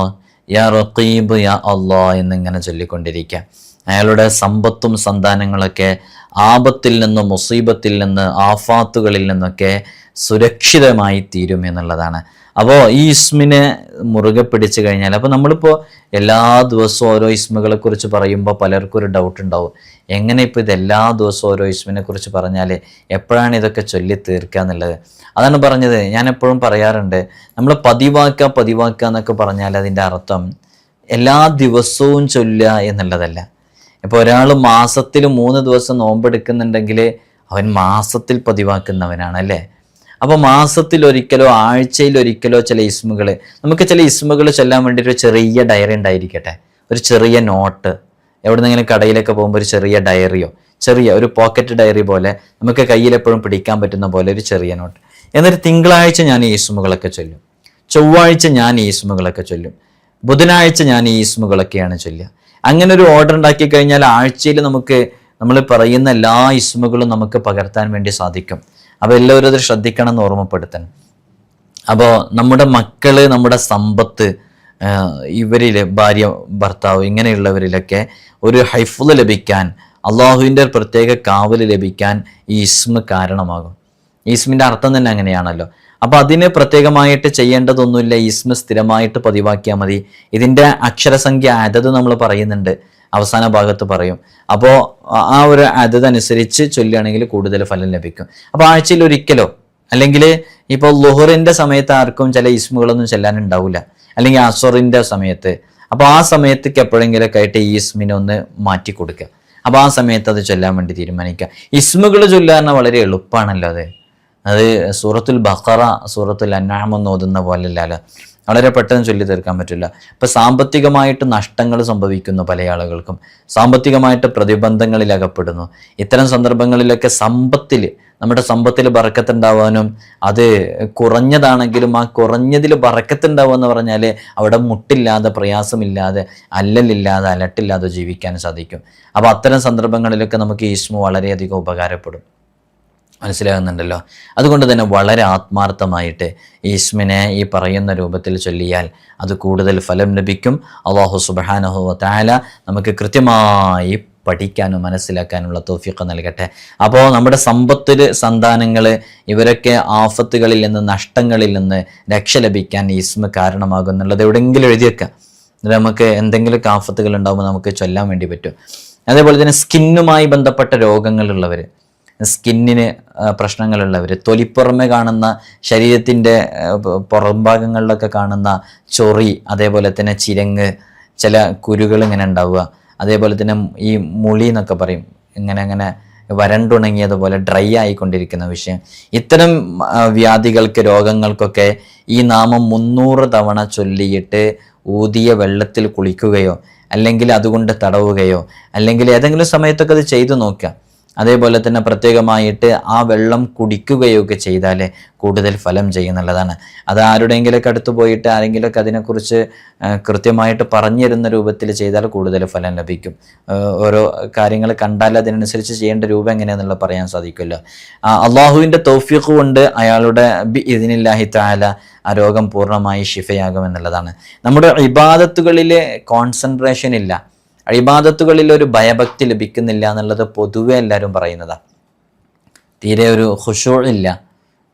Speaker 1: യാ റഖീബ് യാ അള്ളാ എന്നിങ്ങനെ ചൊല്ലിക്കൊണ്ടിരിക്കുക. അയാളുടെ സമ്പത്തും സന്താനങ്ങളൊക്കെ ആപത്തിൽ നിന്നും മുസീബത്തിൽ നിന്ന് ആഫാത്തുകളിൽ നിന്നൊക്കെ സുരക്ഷിതമായി തീരും എന്നുള്ളതാണ്. അപ്പോൾ ഈ ഇസ്മിനെ മുറുകെ പിടിച്ചു കഴിഞ്ഞാൽ അപ്പോൾ നമ്മളിപ്പോൾ എല്ലാ ദിവസവും ഓരോ ഇസ്മുകളെ കുറിച്ച് പറയുമ്പോൾ പലർക്കും ഒരു ഡൗട്ട് ഉണ്ടാവും. എങ്ങനെ ഇപ്പോൾ ഇത് എല്ലാ ദിവസവും ഓരോ ഇസ്മിനെ കുറിച്ച് പറഞ്ഞാൽ എപ്പോഴാണ് ഇതൊക്കെ ചൊല്ലി തീർക്കുക എന്നുള്ളത്? അതാണ് പറഞ്ഞത്. ഞാൻ എപ്പോഴും പറയാറുണ്ട് നമ്മൾ പതിവാക്കുക പതിവാക്കുക എന്നൊക്കെ പറഞ്ഞാൽ അതിന്റെ അർത്ഥം എല്ലാ ദിവസവും ചൊല്ലുക എന്നുള്ളതല്ല. ഇപ്പോൾ ഒരാൾ മാസത്തിൽ മൂന്ന് ദിവസം നോമ്പെടുക്കുന്നുണ്ടെങ്കിൽ അവൻ മാസത്തിൽ പതിവാക്കുന്നവനാണ് അല്ലേ? അപ്പോൾ മാസത്തിൽ ഒരിക്കലോ ആഴ്ചയിൽ ഒരിക്കലോ ചില ഇസ്മുകൾ നമുക്ക് ചില ഇസ്മുകൾ ചൊല്ലാൻ വേണ്ടി ഒരു ചെറിയ ഡയറി ഉണ്ടായിരിക്കട്ടെ. ഒരു ചെറിയ നോട്ട് എവിടെ നിന്നെങ്കിലും കടയിലൊക്കെ പോകുമ്പോൾ ഒരു ചെറിയ ഡയറിയോ ചെറിയ ഒരു പോക്കറ്റ് ഡയറി പോലെ നമുക്ക് കയ്യിൽ എപ്പോഴും പിടിക്കാൻ പറ്റുന്ന പോലെ ഒരു ചെറിയ നോട്ട് എന്നിട്ട് തിങ്കളാഴ്ച ഞാൻ ഈ ഇസ്മുകളൊക്കെ ചൊല്ലും. ചൊവ്വാഴ്ച ഞാൻ ഈ ഇസ്മുകളൊക്കെ ചൊല്ലും. ബുധനാഴ്ച ഞാൻ ഈ ഇസ്മുകളൊക്കെയാണ് ചൊല്ലുക. അങ്ങനെ ഒരു ഓർഡർ ഉണ്ടാക്കി കഴിഞ്ഞാൽ ആഴ്ചയിൽ നമുക്ക് നമ്മൾ പറയുന്ന എല്ലാ ഇസ്മുകളും നമുക്ക് പകർത്താൻ വേണ്ടി സാധിക്കും. അപ്പോൾ എല്ലാവരും അത് ശ്രദ്ധിക്കണം എന്ന് ഓർമ്മപ്പെടുത്തണം. അപ്പോൾ നമ്മുടെ മക്കൾ നമ്മുടെ സമ്പത്ത് ഇവരിൽ ഭാര്യ ഭർത്താവ് ഇങ്ങനെയുള്ളവരിലൊക്കെ ഒരു ഹൈഫുൾ ലഭിക്കാൻ അള്ളാഹുവിന്റെ പ്രത്യേക കാവൽ ലഭിക്കാൻ ഈ ഇസ്മ കാരണമാകും. ഈസ്മിന്റെ അർത്ഥം തന്നെ അങ്ങനെയാണല്ലോ. അപ്പോൾ അതിന് പ്രത്യേകമായിട്ട് ചെയ്യേണ്ടതൊന്നുമില്ല. ഈസ്മ സ്ഥിരമായിട്ട് പതിവാക്കിയാൽ മതി. ഇതിന്റെ അക്ഷരസംഖ്യ അതത് നമ്മൾ പറയുന്നുണ്ട്. അവസാന ഭാഗത്ത് പറയും. അപ്പോൾ ആ ഒരു അതനുസരിച്ച് ചൊല്ലുകയാണെങ്കിൽ കൂടുതൽ ഫലം ലഭിക്കും. അപ്പോൾ ആഴ്ചയിൽ ഒരിക്കലോ അല്ലെങ്കിൽ ഇപ്പോൾ ലുഹറിന്റെ സമയത്ത് ആർക്കും ചില ഇസ്മുകളൊന്നും ചെല്ലാനുണ്ടാവില്ല. അല്ലെങ്കിൽ അസറിന്റെ സമയത്ത്. അപ്പോൾ ആ സമയത്തേക്ക് എപ്പോഴെങ്കിലൊക്കെ ആയിട്ട് ഈ ഇസ്മിനെ ഒന്ന് മാറ്റി കൊടുക്കുക. അപ്പോൾ ആ സമയത്ത് അത് ചൊല്ലാൻ വേണ്ടി തീരുമാനിക്കുക. ഇസ്മുകൾ ചൊല്ലാൻ വളരെ എളുപ്പമാണല്ലോ അത്. അത് സൂറത്തുൽ ബഖറ സൂറത്തുൽ അന്നാമെന്ന് ഓതുന്ന പോലെയല്ലോ വളരെ പെട്ടെന്ന് ചൊല്ലി തീർക്കാൻ പറ്റില്ല. ഇപ്പം സാമ്പത്തികമായിട്ട് നഷ്ടങ്ങൾ സംഭവിക്കുന്നു പല ആളുകൾക്കും. സാമ്പത്തികമായിട്ട് പ്രതിബന്ധങ്ങളിൽ അകപ്പെടുന്നു. ഇത്തരം സന്ദർഭങ്ങളിലൊക്കെ സമ്പത്തിൽ നമ്മുടെ സമ്പത്തിൽ ബറക്കത്തുണ്ടാവാനും അത് കുറഞ്ഞതാണെങ്കിലും ആ കുറഞ്ഞതിൽ ബറക്കത്തുണ്ടാവുക എന്ന് പറഞ്ഞാൽ അവിടെ മുട്ടില്ലാതെ പ്രയാസമില്ലാതെ അല്ലലില്ലാതെ അലട്ടില്ലാതെ ജീവിക്കാൻ സാധിക്കും. അപ്പോൾ അത്തരം സന്ദർഭങ്ങളിലൊക്കെ നമുക്ക് ഈസ്മു വളരെയധികം ഉപകാരപ്പെടും. മനസ്സിലാകുന്നുണ്ടല്ലോ. അതുകൊണ്ട് തന്നെ വളരെ ആത്മാർത്ഥമായിട്ട് ഈസ്മിനെ ഈ പറയുന്ന രൂപത്തിൽ ചൊല്ലിയാൽ അത് കൂടുതൽ ഫലം ലഭിക്കും. അള്ളാഹു സുബാനഹു താല നമുക്ക് കൃത്യമായി പഠിക്കാനും മനസ്സിലാക്കാനുള്ള തോഫിക്ക് നൽകട്ടെ. അപ്പോൾ നമ്മുടെ സമ്പത്തിൽ സന്താനങ്ങൾ ഇവരൊക്കെ ആഫത്തുകളിൽ നിന്ന് നഷ്ടങ്ങളിൽ നിന്ന് രക്ഷ ലഭിക്കാൻ ഈസ്മ കാരണമാകും കാരണമാകുന്നുള്ളത് എവിടെയെങ്കിലും എഴുതി വെക്കുക എന്നിട്ട് നമുക്ക് എന്തെങ്കിലും ആഫത്തുകൾ ഉണ്ടാകുമ്പോൾ നമുക്ക് ചൊല്ലാൻ വേണ്ടി പറ്റും. അതേപോലെ തന്നെ സ്കിന്നുമായി ബന്ധപ്പെട്ട രോഗങ്ങളുള്ളവർ സ്കിന്നിന് പ്രശ്നങ്ങളുള്ളവർ തൊലിപ്പുറമെ കാണുന്ന ശരീരത്തിന്റെ പുറംഭാഗങ്ങളിലൊക്കെ കാണുന്ന ചൊറി അതേപോലെ തന്നെ ചിരങ്ങ് ചില കുരുകൾ ഇങ്ങനെ ഉണ്ടാവുക. അതേപോലെ തന്നെ ഈ മുളി എന്നൊക്കെ പറയും. ഇങ്ങനെ അങ്ങനെ വരണ്ടുണങ്ങിയതുപോലെ ഡ്രൈ ആയിക്കൊണ്ടിരിക്കുന്ന വിഷയം. ഇത്തരം വ്യാധികൾക്ക് രോഗങ്ങൾക്കൊക്കെ ഈ നാമം മുന്നൂറ് തവണ ചൊല്ലിയിട്ട് ഊതിയ വെള്ളത്തിൽ കുളിക്കുകയോ അല്ലെങ്കിൽ അതുകൊണ്ട് തടവുകയോ അല്ലെങ്കിൽ ഏതെങ്കിലും സമയത്തൊക്കെ അത് ചെയ്തു നോക്കുക. അതേപോലെ തന്നെ പ്രത്യേകമായിട്ട് ആ വെള്ളം കുടിക്കുകയൊക്കെ ചെയ്താൽ കൂടുതൽ ഫലം ചെയ്യുന്നുള്ളതാണ്. അത് ആരുടെയെങ്കിലൊക്കെ അടുത്ത് പോയിട്ട് ആരെങ്കിലൊക്കെ അതിനെക്കുറിച്ച് കൃത്യമായിട്ട് പറഞ്ഞിരുന്ന രൂപത്തിൽ ചെയ്താൽ കൂടുതൽ ഫലം ലഭിക്കും. ഓരോ കാര്യങ്ങൾ കണ്ടാൽ അതിനനുസരിച്ച് ചെയ്യേണ്ട രൂപം എങ്ങനെയാണെന്നുള്ള പറയാൻ സാധിക്കുമല്ലോ. അള്ളാഹുവിന്റെ തൗഫീഖ് കൊണ്ട് അയാളുടെ ബി ഇതിനില്ലാഹി താല ആ രോഗം പൂർണമായി ഷിഫയാകുമെന്നുള്ളതാണ് നമ്മുടെ ഇബാദത്തുകളിൽ കോൺസെൻട്രേഷൻ ഇല്ല. ഇബാദത്തുകളിൽ ഒരു ഭയഭക്തി ലഭിക്കുന്നില്ല എന്നുള്ളത് പൊതുവെ എല്ലാവരും പറയുന്നതാണ് തീരെ ഒരു ഹുഷൂ ഇല്ല.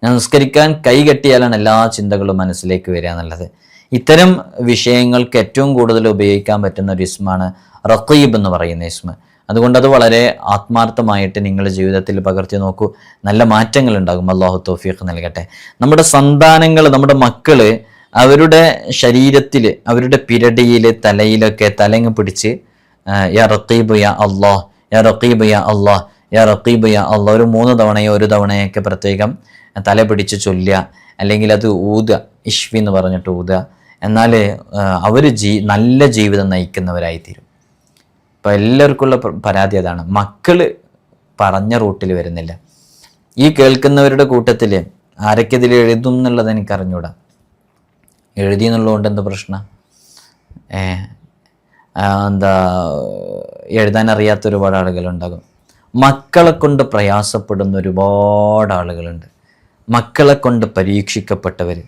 Speaker 1: ഞാൻ നിസ്കരിക്കാൻ കൈ കെട്ടിയാലാണ് എല്ലാ ചിന്തകളും മനസ്സിലേക്ക് വരിക എന്നുള്ളത്. ഇത്തരം വിഷയങ്ങൾക്ക് ഏറ്റവും കൂടുതൽ ഉപയോഗിക്കാൻ പറ്റുന്ന ഒരു ഇസ്മാണ് റഖീബ് എന്ന് പറയുന്ന ഇസ്മ. അതുകൊണ്ട് അത് വളരെ ആത്മാർത്ഥമായിട്ട് നിങ്ങളുടെ ജീവിതത്തിൽ പകർത്തി നോക്കൂ. നല്ല മാറ്റങ്ങൾ ഉണ്ടാകും. അള്ളാഹു തോഫീഖ് നൽകട്ടെ. നമ്മുടെ സന്താനങ്ങൾ നമ്മുടെ മക്കൾ അവരുടെ ശരീരത്തിൽ അവരുടെ പിരടിയിൽ തലയിലൊക്കെ തലങ്ങ് പിടിച്ച് യാ റക്കീബ് യാ അള്ളാഹ് യാ റക്കീബ് യാ അള്ളാഹ് യാ റക്കീബ് യാ അള്ളാഹ് ഒരു മൂന്ന് തവണയോ ഒരു തവണയൊക്കെ പ്രത്യേകം തല പിടിച്ച് ചൊല്ലുക അല്ലെങ്കിൽ അത് ഊതുക ഇഷ്വി എന്ന് പറഞ്ഞിട്ട് ഊതുക. എന്നാൽ അവർ ജീ നല്ല ജീവിതം നയിക്കുന്നവരായിത്തീരും. ഇപ്പം എല്ലാവർക്കുള്ള ഉള്ള പരാതി അതാണ്. മക്കൾ പറഞ്ഞ റൂട്ടിൽ വരുന്നില്ല. ഈ കേൾക്കുന്നവരുടെ കൂട്ടത്തിൽ ആരൊക്കെ ഇതിൽ എഴുതും എന്നുള്ളത് എനിക്കറിഞ്ഞൂടാ. എഴുതി എന്നുള്ളതുകൊണ്ട് എന്ത് പ്രശ്നം? എന്താ എഴുതാൻ അറിയാത്ത ഒരുപാട് ആളുകളുണ്ടാകും. മക്കളെ കൊണ്ട് പ്രയാസപ്പെടുന്ന ഒരുപാട് ആളുകളുണ്ട്. മക്കളെ കൊണ്ട് പരീക്ഷിക്കപ്പെട്ടവർ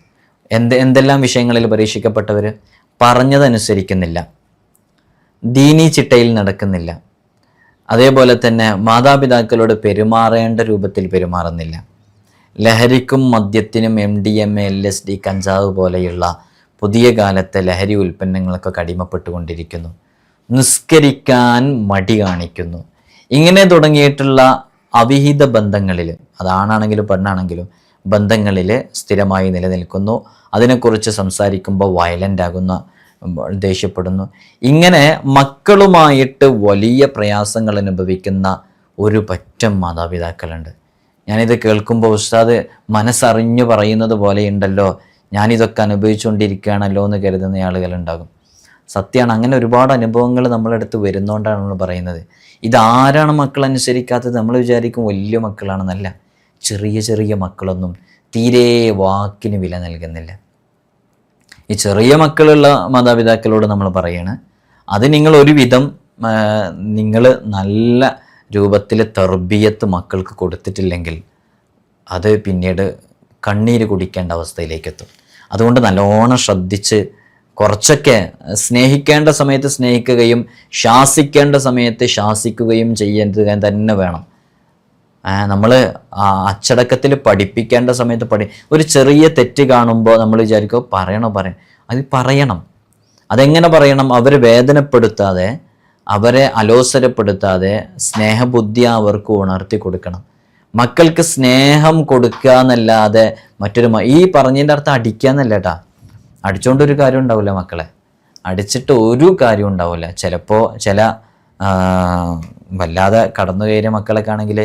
Speaker 1: എന്ത് എന്തെല്ലാം വിഷയങ്ങളിൽ പരീക്ഷിക്കപ്പെട്ടവർ പറഞ്ഞതനുസരിക്കുന്നില്ല. ദീനീ ചിട്ടയിൽ നടക്കുന്നില്ല. അതേപോലെ തന്നെ മാതാപിതാക്കളോട് പെരുമാറേണ്ട രൂപത്തിൽ പെരുമാറുന്നില്ല. ലഹരിക്കും മദ്യത്തിനും M D M L S D കഞ്ചാവ് പോലെയുള്ള പുതിയ കാലത്തെ ലഹരി ഉൽപ്പന്നങ്ങൾക്കൊക്കെ അടിമപ്പെട്ടുകൊണ്ടിരിക്കുന്നു നിസ്കരിക്കാൻ മടി കാണിക്കുന്നു. ഇങ്ങനെ തുടങ്ങിയിട്ടുള്ള അവിഹിത ബന്ധങ്ങളിൽ അതാണാണെങ്കിലും പെണ്ണാണെങ്കിലും ബന്ധങ്ങളിൽ സ്ഥിരമായി നിലനിൽക്കുന്നു. അതിനെക്കുറിച്ച് സംസാരിക്കുമ്പോൾ വയലന്റ് ആകുന്ന ദേഷ്യപ്പെടുന്നു. ഇങ്ങനെ മക്കളുമായിട്ട് വലിയ പ്രയാസങ്ങൾ അനുഭവിക്കുന്ന ഒരു പറ്റം മാതാപിതാക്കളുണ്ട്. ഞാനിത് കേൾക്കുമ്പോൾ ഉസ്താദ് മനസ്സറിഞ്ഞു പറയുന്നത് പോലെയുണ്ടല്ലോ. ഞാനിതൊക്കെ അനുഭവിച്ചുകൊണ്ടിരിക്കുകയാണല്ലോ എന്ന് കരുതുന്ന ആളുകളുണ്ടാകും. സത്യമാണ് അങ്ങനെ ഒരുപാട് അനുഭവങ്ങൾ നമ്മളെ അടുത്ത് വരുന്നതുകൊണ്ടാണ് നമ്മൾ പറയുന്നത്. ഇതാരാണ് മക്കൾ അനുസരിക്കാത്തത് നമ്മൾ വിചാരിക്കും വലിയ മക്കളാണെന്നല്ല. ചെറിയ ചെറിയ മക്കളൊന്നും തീരെ വാക്കിന് വില നൽകുന്നില്ല. ഈ ചെറിയ മക്കളുള്ള മാതാപിതാക്കളോട് നമ്മൾ പറയാണ് അത് നിങ്ങൾ ഒരുവിധം നിങ്ങൾ നല്ല രൂപത്തിൽ തെർബിയത്ത് മക്കൾക്ക് കൊടുത്തിട്ടില്ലെങ്കിൽ അത് പിന്നീട് കണ്ണീര് കുടിക്കേണ്ട അവസ്ഥയിലേക്ക് എത്തും അതുകൊണ്ട് നല്ലോണം ശ്രദ്ധിച്ച് കുറച്ചൊക്കെ സ്നേഹിക്കേണ്ട സമയത്ത് സ്നേഹിക്കുകയും ശാസിക്കേണ്ട സമയത്ത് ശാസിക്കുകയും ചെയ്യുന്നത് തന്നെ വേണം. നമ്മൾ അച്ചടക്കത്തിൽ പഠിപ്പിക്കേണ്ട സമയത്ത് പഠി ഒരു ചെറിയ തെറ്റ് കാണുമ്പോൾ നമ്മൾ വിചാരിക്കും പറയണോ പറയണം അത് പറയണം. അതെങ്ങനെ പറയണം? അവരെ വേദനപ്പെടുത്താതെ അവരെ അലോസരപ്പെടുത്താതെ സ്നേഹബുദ്ധി അവർക്ക് ഉണർത്തി കൊടുക്കണം. മക്കൾക്ക് സ്നേഹം കൊടുക്കുക എന്നല്ലാതെ മറ്റൊരു ഈ പറഞ്ഞതിന്റെ അർത്ഥം അടിക്കുക എന്നല്ല കേട്ടാ അടിച്ചുകൊണ്ട് ഒരു കാര്യം ഉണ്ടാവില്ല മക്കളെ. അടിച്ചിട്ട് ഒരു കാര്യം ഉണ്ടാവില്ല ചിലപ്പോൾ ചില വല്ലാതെ കടന്നു കയറിയ മക്കളൊക്കെ ആണെങ്കിൽ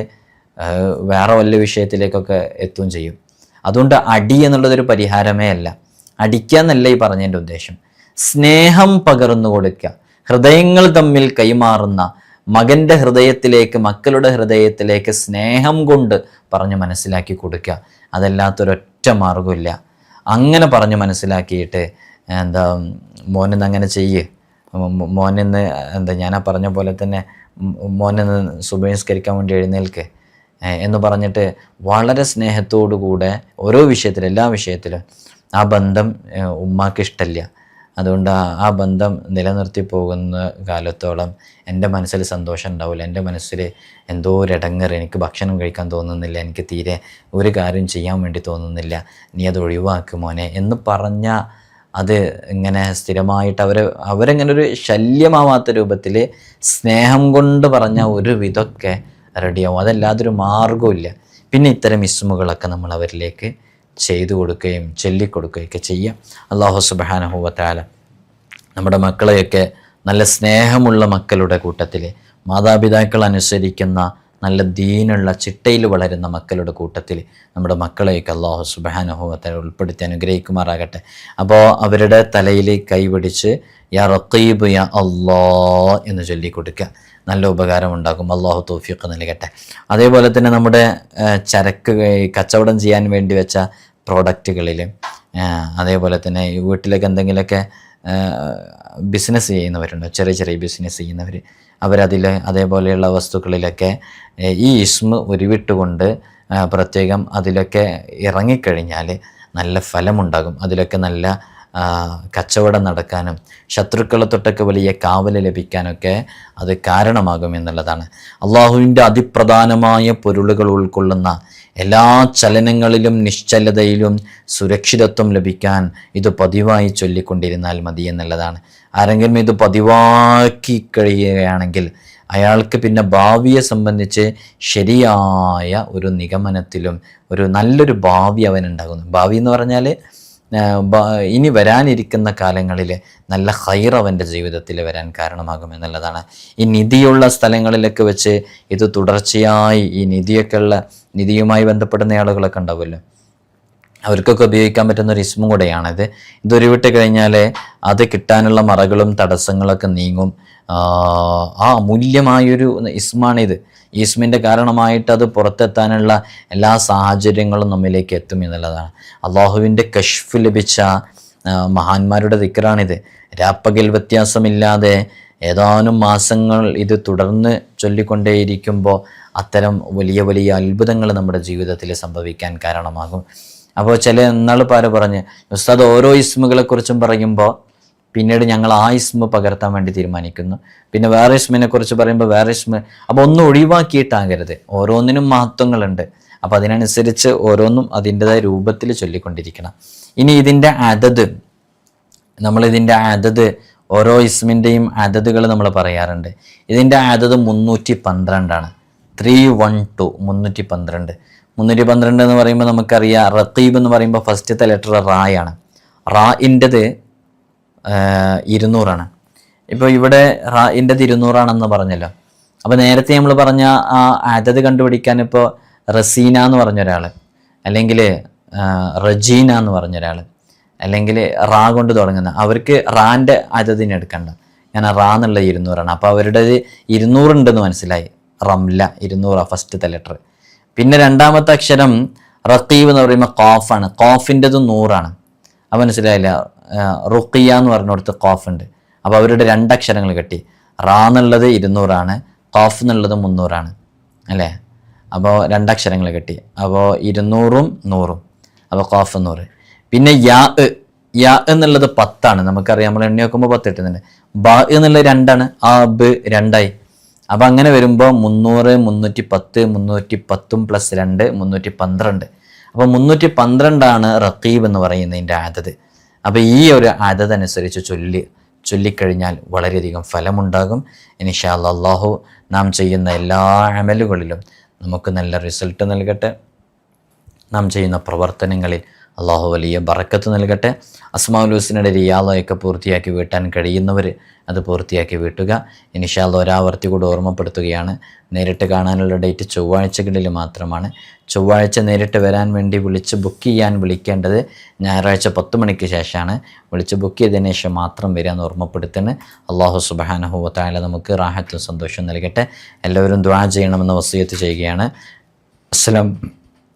Speaker 1: വേറെ വല്ല വിഷയത്തിലേക്കൊക്കെ എത്തുകയും ചെയ്യും. അതുകൊണ്ട് അടി എന്നുള്ളതൊരു പരിഹാരമേ അല്ല. അടിക്കുക എന്നല്ല ഈ പറഞ്ഞതിന്റെ ഉദ്ദേശം. സ്നേഹം പകർന്നു കൊടുക്കുക ഹൃദയങ്ങൾ തമ്മിൽ കൈമാറുന്ന മകന്റെ ഹൃദയത്തിലേക്ക് മക്കളുടെ ഹൃദയത്തിലേക്ക് സ്നേഹം കൊണ്ട് പറഞ്ഞ് മനസ്സിലാക്കി കൊടുക്കുക. അതല്ലാത്തൊരൊറ്റ മാർഗമില്ല അങ്ങനെ പറഞ്ഞ് മനസ്സിലാക്കിയിട്ട് എന്താ മോനിന്ന് അങ്ങനെ ചെയ്യ്. മോനിന്ന് എന്താ ഞാനാ പറഞ്ഞ പോലെ തന്നെ മോനിന്ന് സുബഹിസ്കരിക്കാൻ വേണ്ടി എഴുന്നേൽക്ക് എന്ന് പറഞ്ഞിട്ട് വളരെ സ്നേഹത്തോടു കൂടെ ഓരോ വിഷയത്തിലും എല്ലാ വിഷയത്തിലും ആ ബന്ധം ഉമ്മാക്ക് ഇഷ്ടമില്ല അതുകൊണ്ട് ആ ആ ബന്ധം നിലനിർത്തി പോകുന്ന കാലത്തോളം എന്റെ മനസ്സിൽ സന്തോഷം ഉണ്ടാവില്ല. എന്റെ മനസ്സിൽ എന്തോ ഒരു ഇടങ്ങർ എനിക്ക് ഭക്ഷണം കഴിക്കാൻ തോന്നുന്നില്ല എനിക്ക് തീരെ ഒരു കാര്യം ചെയ്യാൻ വേണ്ടി തോന്നുന്നില്ല. നീ അത് ഒഴിവാക്കുമോനെ എന്ന് പറഞ്ഞ അത് ഇങ്ങനെ സ്ഥിരമായിട്ട് അവർ അവരെങ്ങനെ ഒരു ശല്യമാവാത്ത രൂപത്തിൽ സ്നേഹം കൊണ്ട് പറഞ്ഞ ഒരു വിധമൊക്കെ റെഡിയാവും അതല്ലാതൊരു മാർഗമില്ല പിന്നെ ഇത്തരം ഇസ്മുകളൊക്കെ നമ്മൾ അവരിലേക്ക് ചെയ്തു കൊടുക്കുകയും ചൊല്ലിക്കൊടുക്കുകയൊക്കെ ചെയ്യാം. അള്ളാഹു സുബാനഹുവത്താല നമ്മുടെ മക്കളെയൊക്കെ നല്ല സ്നേഹമുള്ള മക്കളുടെ കൂട്ടത്തിൽ മാതാപിതാക്കൾ അനുസരിക്കുന്ന നല്ല ദീനുള്ള ചിട്ടയിൽ വളരുന്ന മക്കളുടെ കൂട്ടത്തിൽ നമ്മുടെ മക്കളെയൊക്കെ അള്ളാഹു സുബാനുഭവത്തെ ഉൾപ്പെടുത്തി അനുഗ്രഹിക്കുമാറാകട്ടെ. അപ്പോൾ അവരുടെ തലയിൽ കൈപിടിച്ച് യാ റക്കീബ് യാ അള്ളാ എന്ന് ചൊല്ലിക്കൊടുക്കുക. നല്ല ഉപകാരം ഉണ്ടാകും. അള്ളാഹു തോഫിയൊക്കെ നൽകട്ടെ. അതേപോലെ തന്നെ നമ്മുടെ ചരക്ക് കച്ചവടം ചെയ്യാൻ വേണ്ടി വെച്ച പ്രോഡക്റ്റുകളിൽ അതേപോലെ തന്നെ വീട്ടിലേക്ക് എന്തെങ്കിലുമൊക്കെ ബിസിനസ് ചെയ്യുന്നവരുണ്ട്? ചെറിയ ചെറിയ ബിസിനസ് ചെയ്യുന്നവർ അവരതിൽ അതേപോലെയുള്ള വസ്തുക്കളിലൊക്കെ ഈ ഇസ്മ ഉരുവിട്ടുകൊണ്ട് പ്രത്യേകം അതിലൊക്കെ ഇറങ്ങിക്കഴിഞ്ഞാൽ നല്ല ഫലമുണ്ടാകും. അതിലൊക്കെ നല്ല കച്ചവടം നടക്കാനും ശത്രുക്കളെ തൊട്ടൊക്കെ വലിയ കാവൽ ലഭിക്കാനൊക്കെ അത് കാരണമാകും എന്നുള്ളതാണ്. അള്ളാഹുവിന്റെ അതിപ്രധാനമായ പൊരുളുകൾ ഉൾക്കൊള്ളുന്ന എല്ലാ ചലനങ്ങളിലും നിശ്ചലതയിലും സുരക്ഷിതത്വം ലഭിക്കാൻ ഇത് പതിവായി ചൊല്ലിക്കൊണ്ടിരുന്നാൽ മതി എന്നുള്ളതാണ്. ആരെങ്കിലും ഇത് പതിവാക്കി കഴിയുകയാണെങ്കിൽ അയാൾക്ക് പിന്നെ ഭാവിയെ സംബന്ധിച്ച് ശരിയായ ഒരു നിഗമനത്തിലും ഒരു നല്ലൊരു ഭാവി അവനുണ്ടാകുന്നു. ഭാവി എന്ന് പറഞ്ഞാൽ ഇനി വരാനിരിക്കുന്ന കാലങ്ങളിൽ നല്ല ഹൈർ അവന്റെ ജീവിതത്തിൽ വരാൻ കാരണമാകും എന്നുള്ളതാണ്. ഈ നിധിയുള്ള സ്ഥലങ്ങളിലൊക്കെ വെച്ച് ഇത് തുടർച്ചയായി ഈ നിധിയൊക്കെ ഉള്ള നിധിയുമായി ബന്ധപ്പെടുന്ന ആളുകളൊക്കെ ഉണ്ടാവുമല്ലോ. അവർക്കൊക്കെ ഉപയോഗിക്കാൻ പറ്റുന്ന ഒരു ഇസ്മും കൂടെയാണിത്. ഇതൊരു വിട്ട് കഴിഞ്ഞാൽ അത് കിട്ടാനുള്ള മറകളും തടസ്സങ്ങളൊക്കെ നീങ്ങും. ആ അമൂല്യമായൊരു ഇസ്മാണിത്. ഈ ഇസ്മിന്റെ കാരണമായിട്ട് അത് പുറത്തെത്താനുള്ള എല്ലാ സാഹചര്യങ്ങളും നമ്മിലേക്ക് എത്തും എന്നുള്ളതാണ്. അള്ളാഹുവിന്റെ കഷ്ഫ് ലഭിച്ച മഹാന്മാരുടെ ദിക്കറാണിത് രാപ്പകൽ വ്യത്യാസമില്ലാതെ ഏതാനും മാസങ്ങൾ ഇത് തുടർന്ന് ചൊല്ലിക്കൊണ്ടേയിരിക്കുമ്പോൾ അത്തരം വലിയ വലിയ അത്ഭുതങ്ങൾ നമ്മുടെ ജീവിതത്തിൽ സംഭവിക്കാൻ കാരണമാകും. അപ്പോൾ ചില എന്നാൾ പാര പറഞ്ഞ് ഉസ്താദ് ഓരോ ഇസ്മുകളെ കുറിച്ചും പറയുമ്പോൾ പിന്നീട് ഞങ്ങൾ ആ ഇസ്മ പകർത്താൻ വേണ്ടി തീരുമാനിക്കുന്നു. പിന്നെ വേറെ ഇസ്മിനെ കുറിച്ച് പറയുമ്പോൾ വേറെ ഇസ്മ അപ്പോൾ ഒന്നും ഒഴിവാക്കിയിട്ടാകരുത്. ഓരോന്നിനും മഹത്വങ്ങളുണ്ട്. അപ്പോൾ അതിനനുസരിച്ച് ഓരോന്നും അതിന്റെതായ രൂപത്തിൽ ചൊല്ലിക്കൊണ്ടിരിക്കണം. ഇനി ഇതിന്റെ അതത് നമ്മളിതിന്റെ അതത് ഓരോ ഇസ്മിന്റെയും അതതുകൾ നമ്മൾ പറയാറുണ്ട്. ഇതിന്റെ അതത് മുന്നൂറ്റി പന്ത്രണ്ടാണ്. ത്രീ വൺ ടു മുന്നൂറ്റി പന്ത്രണ്ട്. മുന്നൂറ്റി പന്ത്രണ്ട് എന്ന് പറയുമ്പോൾ നമുക്കറിയാം റത്തീബ് എന്ന് പറയുമ്പോൾ ഫസ്റ്റത്തെ ലെറ്റർ റായാണ്. റായിന്റെത് ഇരുന്നൂറാണ്. ഇപ്പോൾ ഇവിടെ റായിന്റെത് ഇരുന്നൂറാണെന്ന് പറഞ്ഞല്ലോ. അപ്പോൾ നേരത്തെ നമ്മൾ പറഞ്ഞ ആ അതത് കണ്ടുപിടിക്കാൻ ഇപ്പോൾ റസീന എന്ന് പറഞ്ഞ ഒരാൾ അല്ലെങ്കിൽ റജീന എന്ന് പറഞ്ഞ ഒരാൾ അല്ലെങ്കിൽ റാ കൊണ്ട് തുടങ്ങുന്ന അവർക്ക് റാന്റെ അതതിന് എടുക്കണ്ട. ഞാൻ റാ എന്നുള്ള ഇരുന്നൂറാണ്. അപ്പോൾ അവരുടെ ഇരുന്നൂറുണ്ടെന്ന് മനസ്സിലായി. റംല ഇരുന്നൂറാ ഫസ്റ്റത്തെ ലെറ്റർ പിന്നെ രണ്ടാമത്തെ അക്ഷരം റത്തീവ് എന്ന് പറയുമ്പോൾ കോഫാണ്. കോഫിന്റെത് നൂറാണ്. അത് മനസ്സിലായില്ല റുക്കിയ എന്ന് പറഞ്ഞിടത്ത് കോഫ് ഉണ്ട്. അപ്പോൾ അവരുടെ രണ്ടക്ഷരങ്ങൾ കെട്ടി. റാ എന്നുള്ളത് ഇരുന്നൂറാണ് കോഫ് എന്നുള്ളത് മുന്നൂറാണ്. അല്ലേ? അപ്പോൾ രണ്ടക്ഷരങ്ങൾ കെട്ടി. അപ്പോൾ ഇരുന്നൂറും നൂറും. അപ്പോൾ കോഫ് നൂറ്. പിന്നെ യാ. യാ എന്നുള്ളത് പത്താണ്. നമുക്കറിയാം നമ്മൾ എണ്ണി നോക്കുമ്പോൾ പത്ത് കിട്ടുന്നുണ്ട്. ബ എന്നുള്ളത് രണ്ടാണ്. ആ ബ് രണ്ടായി. അപ്പം അങ്ങനെ വരുമ്പോൾ മുന്നൂറ് മുന്നൂറ്റി പത്ത് മുന്നൂറ്റി പത്തും പ്ലസ് രണ്ട് മുന്നൂറ്റി പന്ത്രണ്ട് അപ്പോൾ മുന്നൂറ്റി പന്ത്രണ്ടാണ് റക്കീബ് എന്ന് പറയുന്നതിന്റെ ആദത്. അപ്പോൾ ഈ ഒരു അതത് അനുസരിച്ച് ചൊല്ലി ചൊല്ലിക്കഴിഞ്ഞാൽ വളരെയധികം ഫലമുണ്ടാകും. ഇനിഷാ അള്ളാഹു നാം ചെയ്യുന്ന എല്ലാ അമലുകളിലും നമുക്ക് നല്ല റിസൾട്ട് നൽകട്ടെ. നാം ചെയ്യുന്ന പ്രവർത്തനങ്ങളിൽ അള്ളാഹു വലിയ ബറക്കത്ത് നൽകട്ടെ. അസ്മാഉൽ ഹുസിനയുടെ റിയാളയൊക്കെ പൂർത്തിയാക്കി വീട്ടാൻ കഴിയുന്നവർ അത് പൂർത്തിയാക്കി വീട്ടുക. ഇനിഷാല്ല ഒരാവർത്തി കൂടെ ഓർമ്മപ്പെടുത്തുകയാണ്. നേരിട്ട് കാണാനുള്ള ഡേറ്റ് ചൊവ്വാഴ്ചകളിൽ മാത്രമാണ്. ചൊവ്വാഴ്ച നേരിട്ട് വരാൻ വേണ്ടി വിളിച്ച് ബുക്ക് ചെയ്യാൻ വിളിക്കേണ്ടത് ഞായറാഴ്ച പത്ത് മണിക്ക് ശേഷമാണ്. വിളിച്ച് ബുക്ക് ചെയ്തതിന് ശേഷം മാത്രം വരാമെന്ന് ഓർമ്മപ്പെടുത്തുന്നത് അള്ളാഹു സുബാനഹുവത്തായ നമുക്ക് റാഹത്തും സന്തോഷവും നൽകട്ടെ. എല്ലാവരും ദ്വാ ചെയ്യണമെന്ന് വസീയത്ത് ചെയ്യുകയാണ്. അസ്സലാം